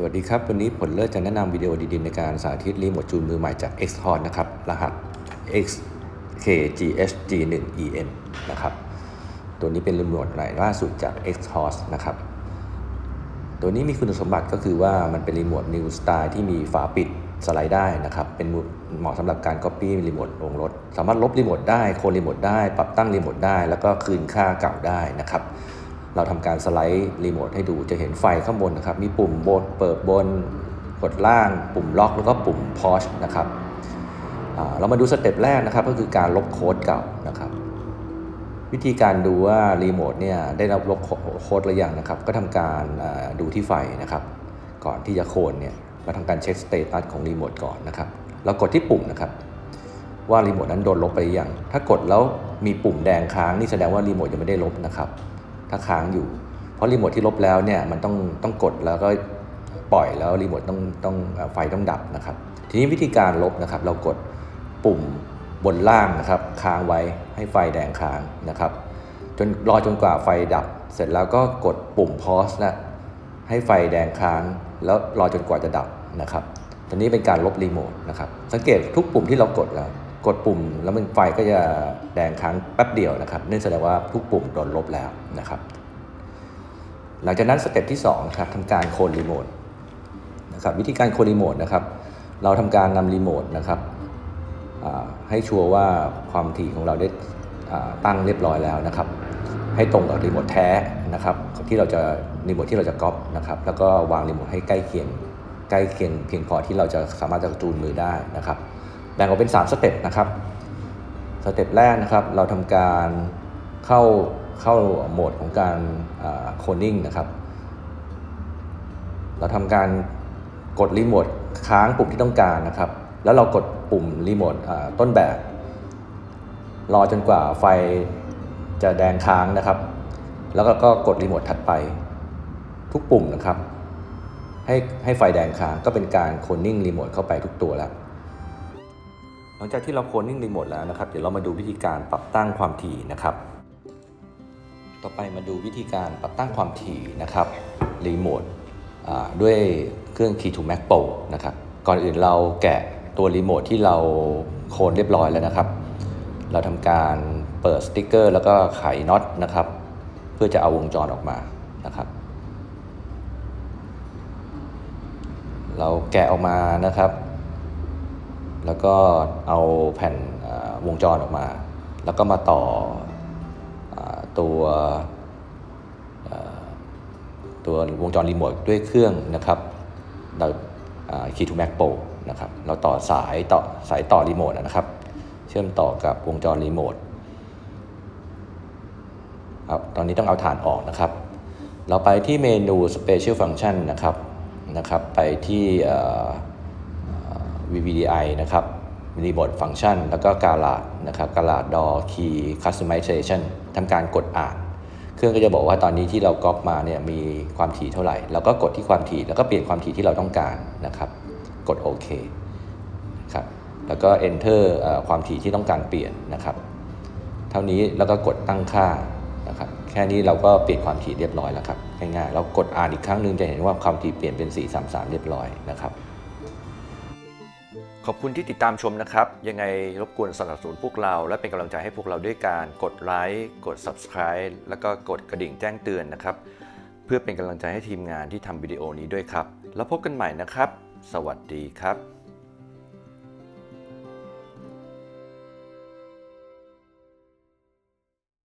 สวัสดีครับ วันนี้ผลเลิศจะแนะนำวิดีโอดีๆ ในการสาธิตรีโมทจูนมือใหม่จาก x h o r นะครับ รหัส XKGHG1EN นะครับ ตัวนี้เป็นรีโมทใหม่ล่าสุดจาก x h o r นะครับ ตัวนี้มีคุณสมบัติก็คือว่ามันเป็นรีโมท New Style ที่มีฝาปิดสไลด์ได้นะครับ เป็นเหมาะสำหรับการ Copy รีโมทลงรถ สามารถลบรีโมทได้ โคนรีโมทได้ ปรับตั้งรีโมทได้ แล้วก็คืนค่าเก่าได้นะครับ เราทำการสไลด์รีโมทให้ดูจะเห็นไฟข้างบนนะครับ มีปุ่มบนเปิดบน กดล่าง ปุ่มล็อก แล้วก็ปุ่มพอชนะครับเรามาดูสเต็ปแรกนะครับ ก็คือการลบโค้ดเก่านะครับ วิธีการดูว่ารีโมทเนี่ยได้รับลบโค้ดหรือยังนะครับ ก็ทำการดูที่ไฟนะครับ ก่อนที่จะโคนเนี่ยเราทำการเช็คสเตตัสของรีโมทก่อนนะครับเรากดที่ปุ่มนะครับ ว่ารีโมทนั้นโดนลบไปหรือยังถ้ากดแล้วมีปุ่มแดงค้างนี่แสดงว่ารีโมทยังไม่ได้ลบนะครับ ถ้าค้างอยู่ เพราะรีโมทที่ลบแล้วเนี่ยมันต้องต้องกดแล้วก็ปล่อยแล้วรีโมทต้องต้องไฟต้องดับนะครับ ทีนี้วิธีการลบนะครับ เรากดปุ่มบนล่างนะครับ ค้างไว้ให้ไฟแดงค้างนะครับ จนรอจนกว่าไฟดับ เสร็จแล้วก็กดปุ่ม pause นะให้ไฟแดงค้าง แล้วรอจนกว่าจะดับนะครับตัวนี้เป็นการลบรีโมทนะครับ สังเกตทุกปุ่มที่เรากดแล้ว กดปุ่มแล้วมันไฟก็จะแดงค้างแป๊บเดียวนะครับนั่นแสดงว่าทุกปุ่มโดนลบแล้วนะครับ หลังจากนั้นสเต็ปที่2ครับทำการโคนรีโมทนะครับวิธีการโคนรีโมทนะครับ เราทำการนำรีโมทนะครับให้ชัวร์ว่าความถี่ของเราได้ตั้งเรียบร้อยแล้วนะครับ ให้ตรงกับรีโมทแท้นะครับที่เราจะรีโมทที่เราจะก๊อปนะครับแล้วก็วางรีโมทให้ใกล้เคียงใกล้เคียงเพียงพอที่เราจะสามารถจะจูนมือได้นะครับ แบ่งออกเป็น 3 สเต็ปนะครับ สเต็ปแรกนะครับ เราทำการเข้าเข้าโหมดของการโคดนิ่งนะครับ เราทำการกดรีโมทค้างปุ่มที่ต้องการนะครับ แล้วเรากดปุ่มรีโมทต้นแบบ รอจนกว่าไฟจะแดงค้างนะครับ แล้วก็กกดรีโมทถัดไป ทุกปุ่มนะครับ ให้ให้ไฟแดงค้างก็เป็นการโคดนิ่งรีโมทเข้าไปทุกตัวแล้ว หลังจากที่เราโคดนิ่งรีโมทแล้วนะครับ เดี๋ยวเรามาดูวิธีการปรับตั้งความถี่นะครับ ต่อไปมาดูวิธีการปรับตั้งความถี่นะครับรีโมทด้วยเครื่อง Key to Max Pro นะครับ ก่อนอื่นเราแกะตัวรีโมทที่เราโคนเรียบร้อยแล้วนะครับ เราทำการเปิดสติ๊กเกอร์แล้วก็ไขน็อตนะครับ เพื่อจะเอาวงจรออกมานะครับ เราแกะออกมานะครับ แล้วก็เอาแผ่นวงจรออกมา แล้วก็มาต่ออตัวตัววงจรรีโมทด้วยเครื่องนะครับเราคีทูแม็กโปนะครับเราต่อสายต่อสายต่อรีโมทนะครับ เชื่อมต่อกับวงจรรีโมทครับตอนนี้ต้องเอาฐานออกนะครับ เราไปที่เมนู Special Function นะครับนะครับ ไปที่ VVDI นะครับ Remote Function แล้วก็การาดนะครับการาด Door Key Customization ทำการกดอ่าน เครื่องก็จะบอกว่าตอนนี้ที่เราก๊อปมาเนี่ยมีความถี่เท่าไหร่ เราก็กดที่ความถี่ แล้วก็เปลี่ยนความถี่ที่เราต้องการนะครับ กดโอเคครับแล้วก็ enter เอ่อความถี่ที่ต้องการเปลี่ยนนะครับ เท่านี้แล้วก็กดตั้งค่านะครับแค่นี้เราก็เปลี่ยนความถี่เรียบร้อยแล้วครับง่ายๆเรากดอ่านอีกครั้งหนึ่งจะเห็นว่าความถี่เปลี่ยนเป็น 433 เรียบร้อยนะครับ ขอบคุณที่ติดตามชมนะครับ ยังไงรบกวนสนับสนุนพวกเรา และเป็นกำลังใจให้พวกเราด้วยการกดไลค์กด Subscribe แล้วก็กดกระดิ่งแจ้งเตือนนะครับ เพื่อเป็นกำลังใจให้ทีมงานที่ทำวิดีโอนี้ด้วยครับ แล้วพบกันใหม่นะครับ สวัสดีครับ